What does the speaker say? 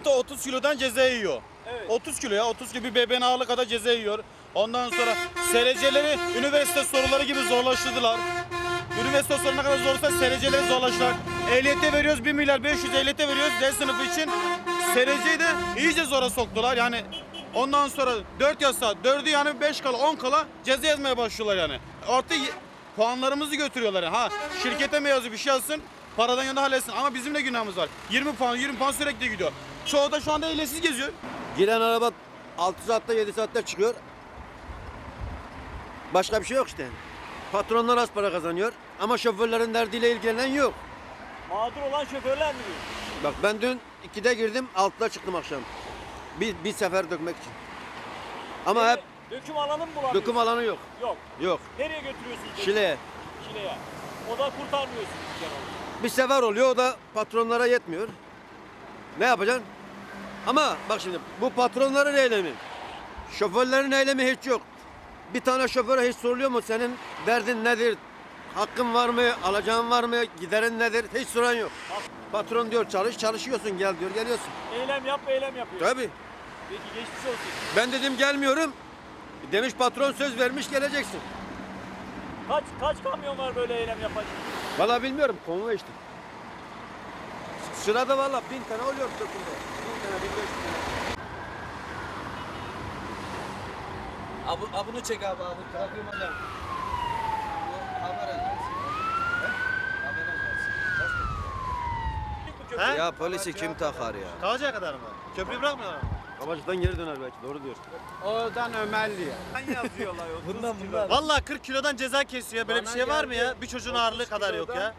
sıkıntı 30 kilodan ceza yiyor. Evet. 30 kilo ya 30 kilo bir bebeğin ağırlığı kadar ceza yiyor. Ondan sonra SRC'leri üniversite soruları gibi zorlaştırdılar. Üniversite sorularına kadar zorsa SRC'leri zorlaştılar. Ehliyete veriyoruz 1 milyar 500 ehliyete veriyoruz D sınıfı için. SRC'yi de iyice zora soktular yani. Ondan sonra 4 yasa 4'ü yani 5 kala 10 kala ceza yazmaya başlıyorlar yani. Artı puanlarımızı götürüyorlar. yani. Ha şirkete mi yazıyor bir şey alsın paradan yanında halletsin ama bizim de günahımız var. 20 puan 20 puan sürekli gidiyor. Çoğu da şu anda ehliyetsiz geziyor. Giren araba 6 saatte 7 saatte çıkıyor. Başka bir şey yok işte. Patronlar az para kazanıyor ama şoförlerin derdiyle ilgilenen yok. Mağdur olan şoförler mi? Bak ben dün 2'de girdim 6'da çıktım akşam. Bir, bir sefer dökmek için. Ama hep Döküm alanı mı bulamıyorsun? döküm alanı yok. Yok. Yok. Nereye götürüyorsunuz? döküm? Şile'ye. Şile'ye. O da kurtarmıyorsunuz genelde. Bir sefer oluyor o da patronlara yetmiyor. Ne yapacaksın? Ama bak şimdi bu patronların eylemi. Şoförlerin eylemi hiç yok. Bir tane şoföre hiç soruluyor mu senin derdin nedir? Hakkın var mı? Alacağın var mı? Giderin nedir? Hiç soran yok. Patron diyor çalış çalışıyorsun gel diyor geliyorsun. Eylem yap, eylem yapıyor. Tabii. Peki geçmiş olsun. Ben dedim gelmiyorum. Demiş patron söz vermiş geleceksin. Kaç kaç kamyon var böyle eylem yapan? Valla bilmiyorum konvoy işte. Sırada valla bin tane oluyor toplumda. Bin tane, bin beş tane. Abi, abunu çek abi abi. Kalkayım hocam. Haber. He? Haber. He? Ya polisi kim takar ya? Kalacağı kadar mı? Köprüyü bırakmıyorlar mı? Kabacıktan geri döner belki doğru diyor. Oradan Ömerli ya. Bundan bundan. Vallahi 40 kilodan ceza kesiyor. Böyle bir şey var mı ya? Bir çocuğun ağırlığı kadar yok ya.